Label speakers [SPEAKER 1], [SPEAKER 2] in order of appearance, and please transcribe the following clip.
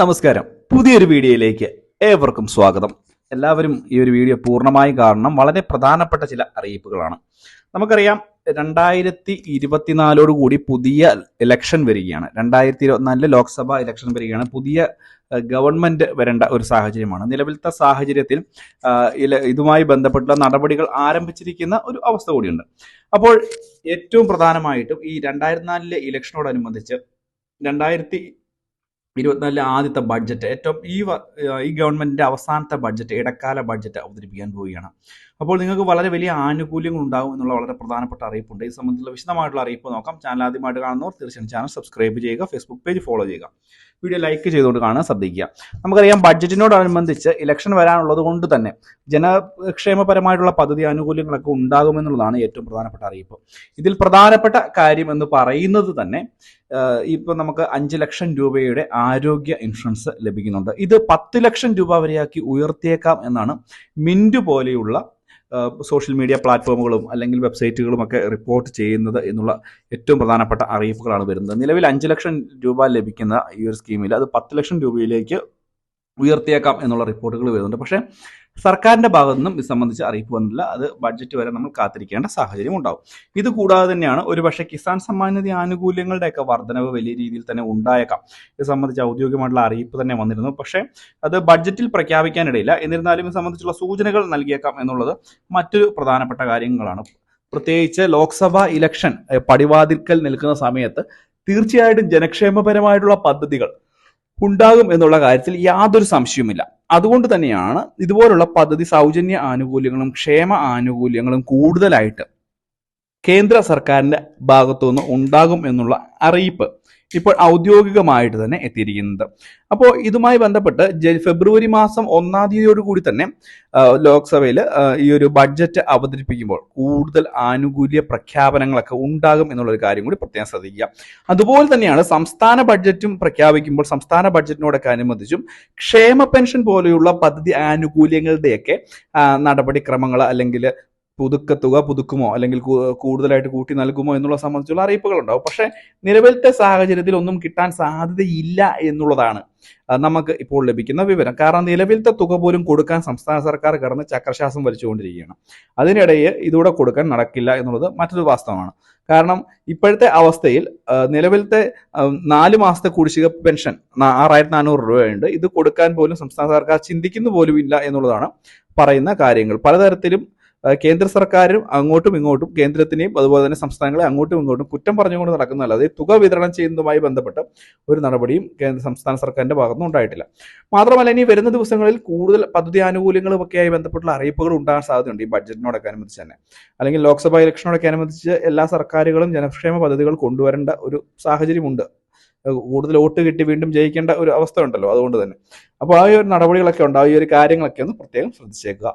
[SPEAKER 1] നമസ്കാരം. പുതിയൊരു വീഡിയോയിലേക്ക് ഏവർക്കും സ്വാഗതം. എല്ലാവരും ഈ ഒരു വീഡിയോ പൂർണമായി കാണണം. വളരെ പ്രധാനപ്പെട്ട ചില അറിയിപ്പുകളാണ്. നമുക്കറിയാം രണ്ടായിരത്തി ഇരുപത്തിനാലോട് കൂടി പുതിയ ഇലക്ഷൻ വരികയാണ്. രണ്ടായിരത്തി ഇരുപത്തിനാലിൽ ലോക്സഭ ഇലക്ഷൻ വരികയാണ്. പുതിയ ഗവൺമെന്റ് വരേണ്ട ഒരു സാഹചര്യമാണ്. നിലവിലത്തെ സാഹചര്യത്തിൽ ഇതുമായി ബന്ധപ്പെട്ടുള്ള നടപടികൾ ആരംഭിച്ചിരിക്കുന്ന ഒരു അവസ്ഥ കൂടിയുണ്ട്. അപ്പോൾ ഏറ്റവും പ്രധാനമായിട്ടും ഈ രണ്ടായിരത്തി നാലിലെ ഇലക്ഷനോടനുബന്ധിച്ച് രണ്ടായിരത്തി ഇരുപത്തിനാലിലെ ആദ്യത്തെ ബഡ്ജറ്റ് ഏറ്റവും ഈ ഈ ഗവൺമെന്റിന്റെ അവസാനത്തെ ബഡ്ജറ്റ് ഇടക്കാല ബഡ്ജറ്റ് അവതരിപ്പിക്കാൻ പോവുകയാണ്. അപ്പോൾ നിങ്ങൾക്ക് വളരെ വലിയ ആനുകൂല്യങ്ങൾ ഉണ്ടാകും എന്നുള്ള വളരെ പ്രധാനപ്പെട്ട അറിയിപ്പുണ്ട്. ഈ സംബന്ധിച്ചുള്ള വിശദമായിട്ടുള്ള അറിയിപ്പ് നോക്കാം. ചാനൽ ആദ്യമായിട്ട് കാണുന്നവർ തീർച്ചയായും ചാനൽ സബ്സ്ക്രൈബ് ചെയ്യുക ഫേസ്ബുക്ക് പേജ് ഫോളോ ചെയ്യുക. വീഡിയോ ലൈക്ക് ചെയ്തുകൊണ്ട് കാണാൻ ശ്രദ്ധിക്കുക. നമുക്കറിയാം ബഡ്ജറ്റിനോടനുബന്ധിച്ച് ഇലക്ഷൻ വരാനുള്ളത് കൊണ്ട് തന്നെ ജനക്ഷേമപരമായിട്ടുള്ള പദ്ധതി ആനുകൂല്യങ്ങളൊക്കെ ഉണ്ടാകുമെന്നുള്ളതാണ് ഏറ്റവും പ്രധാനപ്പെട്ട അറിയിപ്പ്. ഇതിൽ പ്രധാനപ്പെട്ട കാര്യം എന്ന് പറയുന്നത് തന്നെ ഇപ്പം നമുക്ക് അഞ്ച് ലക്ഷം രൂപയുടെ ആരോഗ്യ ഇൻഷുറൻസ് ലഭിക്കുന്നുണ്ട്. ഇത് പത്ത് ലക്ഷം രൂപ വരെയാക്കി ഉയർത്തിയേക്കാം എന്നാണ് മിന്റ് പോലെയുള്ള സോഷ്യൽ മീഡിയ പ്ലാറ്റ്ഫോമുകളും അല്ലെങ്കിൽ വെബ്സൈറ്റുകളും ഒക്കെ റിപ്പോർട്ട് ചെയ്യുന്നത് എന്നുള്ള ഏറ്റവും പ്രധാനപ്പെട്ട അറിയിപ്പുകളാണ് വരുന്നത്. നിലവിൽ അഞ്ച് ലക്ഷം രൂപ ലഭിക്കുന്ന ഈ ഒരു സ്കീമിൽ അത് പത്ത് ലക്ഷം രൂപയിലേക്ക് ഉയർത്തിയേക്കാം എന്നുള്ള റിപ്പോർട്ടുകൾ വരുന്നുണ്ട്. പക്ഷേ സർക്കാരിന്റെ ഭാഗത്തു നിന്നും ഇത് സംബന്ധിച്ച് അറിയിപ്പ് വന്നില്ല അത് ബഡ്ജറ്റ് വരെ നമ്മൾ കാത്തിരിക്കേണ്ട സാഹചര്യം ഉണ്ടാവും. ഇത് കൂടാതെ തന്നെയാണ് ഒരുപക്ഷെ കിസാൻ സമ്മാൻ നിധി ആനുകൂല്യങ്ങളുടെയൊക്കെ വർധനവ് വലിയ രീതിയിൽ തന്നെ ഉണ്ടായേക്കാം. ഇത് സംബന്ധിച്ച് ഔദ്യോഗികമായിട്ടുള്ള അറിയിപ്പ് തന്നെ വന്നിരുന്നു. പക്ഷേ അത് ബഡ്ജറ്റിൽ പ്രഖ്യാപിക്കാനിടയില്ല. എന്നിരുന്നാലും ഇത് സംബന്ധിച്ചുള്ള സൂചനകൾ നൽകിയേക്കാം എന്നുള്ളത് മറ്റൊരു പ്രധാനപ്പെട്ട കാര്യങ്ങളാണ്. പ്രത്യേകിച്ച് ലോക്സഭ ഇലക്ഷൻ പടിവാതിൽക്കൽ നിൽക്കുന്ന സമയത്ത് തീർച്ചയായിട്ടും ജനക്ഷേമപരമായിട്ടുള്ള പദ്ധതികൾ ഉണ്ടാകും എന്നുള്ള കാര്യത്തിൽ യാതൊരു സംശയവുമില്ല. അതുകൊണ്ട് തന്നെയാണ് ഇതുപോലുള്ള പദ്ധതി സൗജന്യ ആനുകൂല്യങ്ങളും ക്ഷേമ ആനുകൂല്യങ്ങളും കൂടുതലായിട്ട് കേന്ദ്ര സർക്കാരിന്റെ ഭാഗത്തുനിന്ന് ഉണ്ടാകും എന്നുള്ള അറിയിപ്പ്. ഇപ്പോൾ ഔദ്യോഗികമായിട്ട് തന്നെ എത്തിയിരിക്കുന്നത്. അപ്പോൾ ഇതുമായി ബന്ധപ്പെട്ട് ഫെബ്രുവരി മാസം ഒന്നാം തീയതിയോട് കൂടി തന്നെ ലോക്സഭയിൽ ഈ ഒരു ബഡ്ജറ്റ് അവതരിപ്പിക്കുമ്പോൾ കൂടുതൽ ആനുകൂല്യ പ്രഖ്യാപനങ്ങളൊക്കെ ഉണ്ടാകും എന്നുള്ളൊരു കാര്യം കൂടി പ്രത്യേകം ശ്രദ്ധിക്കുക. അതുപോലെ തന്നെയാണ് സംസ്ഥാന ബഡ്ജറ്റും പ്രഖ്യാപിക്കുമ്പോൾ സംസ്ഥാന ബഡ്ജറ്റിനോടൊക്കെ അനുബന്ധിച്ചും ക്ഷേമ പെൻഷൻ പോലെയുള്ള പദ്ധതി ആനുകൂല്യങ്ങളുടെയൊക്കെ നടപടിക്രമങ്ങൾ അല്ലെങ്കിൽ പുതുക്കത്തുക പുതുക്കുമോ? അല്ലെങ്കിൽ കൂടുതലായിട്ട് കൂട്ടി നൽകുമോ എന്നുള്ള സംബന്ധിച്ചുള്ള അറിയിപ്പുകൾ ഉണ്ടാവും പക്ഷേ നിലവിലത്തെ സാഹചര്യത്തിൽ ഒന്നും കിട്ടാൻ സാധ്യതയില്ല എന്നുള്ളതാണ് നമുക്ക് ഇപ്പോൾ ലഭിക്കുന്ന വിവരം. കാരണം നിലവിലത്തെ തുക പോലും കൊടുക്കാൻ സംസ്ഥാന സർക്കാർ കടന്ന് ചക്രശ്വാസം വലിച്ചുകൊണ്ടിരിക്കുകയാണ്. അതിനിടയിൽ ഇതുകൂടെ കൊടുക്കാൻ നടക്കില്ല എന്നുള്ളത് മറ്റൊരു വാസ്തവമാണ്. കാരണം ഇപ്പോഴത്തെ അവസ്ഥയിൽ നിലവിലത്തെ നാല് മാസത്തെ കുടിശ്ശിക പെൻഷൻ ആറായിരത്തി നാനൂറ് രൂപയുണ്ട്. ഇത് കൊടുക്കാൻ പോലും സംസ്ഥാന സർക്കാർ ചിന്തിക്കുന്നു പോലും ഇല്ല എന്നുള്ളതാണ് പറയുന്ന കാര്യങ്ങൾ. പലതരത്തിലും കേന്ദ്ര സർക്കാരും അങ്ങോട്ടും ഇങ്ങോട്ടും കേന്ദ്രത്തിനെയും അതുപോലെ തന്നെ സംസ്ഥാനങ്ങളെ അങ്ങോട്ടും ഇങ്ങോട്ടും കുറ്റം പറഞ്ഞുകൊണ്ട് നടക്കുന്നതല്ലാതെ തുക വിതരണം ചെയ്യുന്നതുമായി ബന്ധപ്പെട്ട ഒരു നടപടിയും കേന്ദ്ര സംസ്ഥാന സർക്കാരിന്റെ ഭാഗത്തുനിന്ന് ഉണ്ടായിട്ടില്ല. മാത്രമല്ല ഇനി വരുന്ന ദിവസങ്ങളിൽ കൂടുതൽ പദ്ധതി ആനുകൂല്യങ്ങളും ഒക്കെയായി ബന്ധപ്പെട്ടുള്ള അറിയിപ്പുകൾ ഉണ്ടാകാൻ സാധ്യതയുണ്ട് ഈ ബഡ്ജറ്റിനോടൊക്കെ അനുബന്ധിച്ച് തന്നെ. അല്ലെങ്കിൽ ലോക്സഭാ ഇലക്ഷനോടൊക്കെ അനുബന്ധിച്ച് എല്ലാ സർക്കാരുകളും ജനക്ഷേമ പദ്ധതികൾ കൊണ്ടുവരേണ്ട ഒരു സാഹചര്യമുണ്ട്. കൂടുതൽ വോട്ട് കിട്ടി വീണ്ടും ജയിക്കേണ്ട ഒരു അവസ്ഥ ഉണ്ടല്ലോ അതുകൊണ്ട് തന്നെ. അപ്പോൾ ആ ഒരു നടപടികളൊക്കെ ഉണ്ടാവും. ഈ ഒരു കാര്യങ്ങളൊക്കെ ഒന്ന് പ്രത്യേകം ശ്രദ്ധിച്ചേക്കുക.